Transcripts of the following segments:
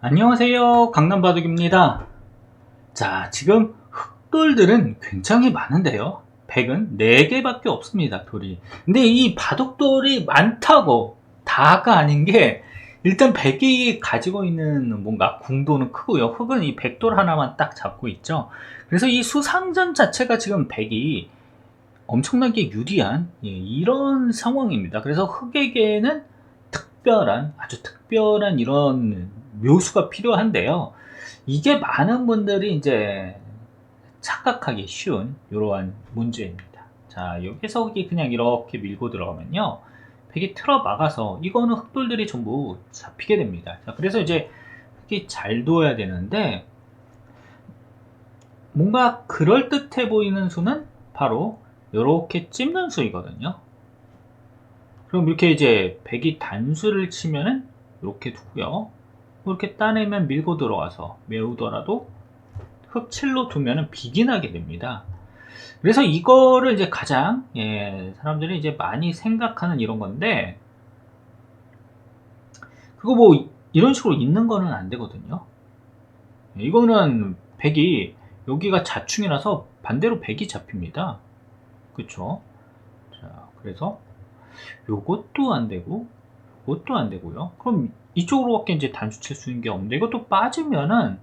안녕하세요. 강남바둑입니다. 자 지금 흑돌들은 굉장히 많은데요. 100은 4개밖에 없습니다 돌이. 근데 이 바둑돌이 많다고 다가 아닌 게 일단 100이 가지고 있는 뭔가 궁도는 크고요. 흑은 이 백돌 하나만 딱 잡고 있죠. 그래서 이 수상전 자체가 지금 100이 엄청나게 유리한 예, 이런 상황입니다. 그래서 흑에게는 특별한 아주 특별한 이런 묘수가 필요한데요. 이게 많은 분들이 이제 착각하기 쉬운 이러한 문제입니다. 자, 여기서 그냥 이렇게 밀고 들어가면요. 백이 틀어 막아서 이거는 흑돌들이 전부 잡히게 됩니다. 자, 그래서 이제 흑이 잘 둬야 되는데 뭔가 그럴듯해 보이는 수는 바로 이렇게 찝는 수이거든요. 그럼 이렇게 이제 백이 단수를 치면은 이렇게 두고요. 이렇게 따내면 밀고 들어와서 메우더라도 흑칠로 두면은 비긴하게 됩니다. 그래서 이거를 이제 가장 예, 사람들이 이제 많이 생각하는 이런 건데 그거 뭐 이런 식으로 있는 거는 안 되거든요. 예, 이거는 백이 여기가 자충이라서 반대로 백이 잡힙니다. 그쵸? 자, 그래서 요것도 안 되고 요것도 안 되고요. 그럼 이쪽으로밖에 이제 단수 칠 수 있는 게 없는데 이것도 빠지면은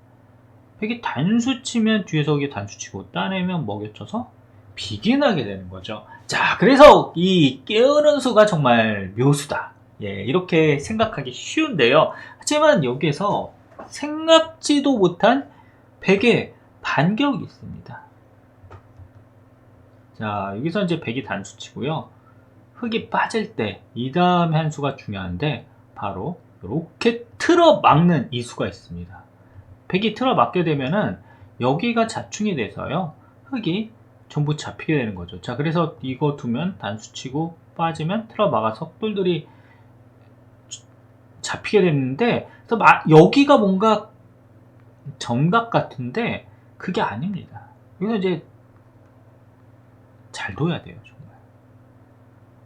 이게 단수 치면 뒤에서 이게 단수 치고 따내면 먹여쳐서 비긴하게 되는 거죠. 자, 그래서 이 깨어는 수가 정말 묘수다. 예, 이렇게 생각하기 쉬운데요. 하지만 여기에서 생각지도 못한 100의 반격이 있습니다. 자, 여기서 이제 100이 단수 치고요. 흙이 빠질 때 이 다음에 한 수가 중요한데 바로 이렇게 틀어 막는 이 수가 있습니다. 백이 틀어 막게 되면은 여기가 자충이 돼서요. 흙이 전부 잡히게 되는 거죠. 자, 그래서 이거 두면 단수 치고 빠지면 틀어 막아서 뿔들이 잡히게 되는데 그래서 여기가 뭔가 정각 같은데 그게 아닙니다. 여기서 이제 잘 둬야 돼요.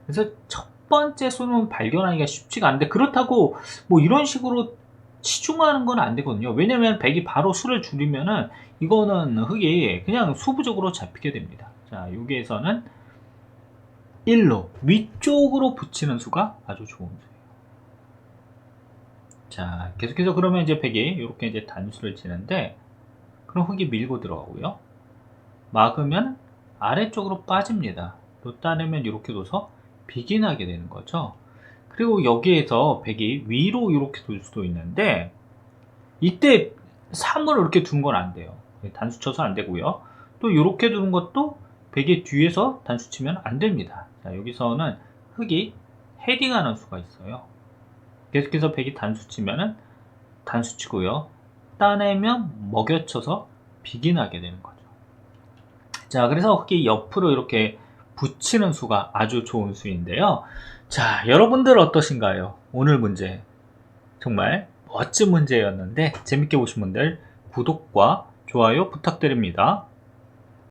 그래서 첫 번째 수는 발견하기가 쉽지가 않은데 그렇다고 뭐 이런 식으로 치중하는 건 안 되거든요. 왜냐면 백이 바로 수를 줄이면은 이거는 흙이 그냥 수부적으로 잡히게 됩니다. 자, 여기에서는 1로 위쪽으로 붙이는 수가 아주 좋은 수예요. 자, 계속해서 그러면 이제 백이 이렇게 이제 단수를 치는데 그럼 흙이 밀고 들어가고요. 막으면 아래쪽으로 빠집니다. 또 따내면 이렇게 둬서 비긴하게 되는 거죠. 그리고 여기에서 백이 위로 이렇게 둘 수도 있는데 이때 3을 이렇게 둔 건 안 돼요. 단수 쳐서 안 되고요. 또 이렇게 두는 것도 백의 뒤에서 단수 치면 안 됩니다. 자, 여기서는 흙이 헤딩하는 수가 있어요. 계속해서 백이 단수 치면은 단수 치고요. 따내면 먹여쳐서 비긴하게 되는 거죠. 자, 그래서 흙이 옆으로 이렇게 붙이는 수가 아주 좋은 수인데요. 자, 여러분들 어떠신가요? 오늘 문제. 정말 멋진 문제였는데 재밌게 보신 분들 구독과 좋아요 부탁드립니다.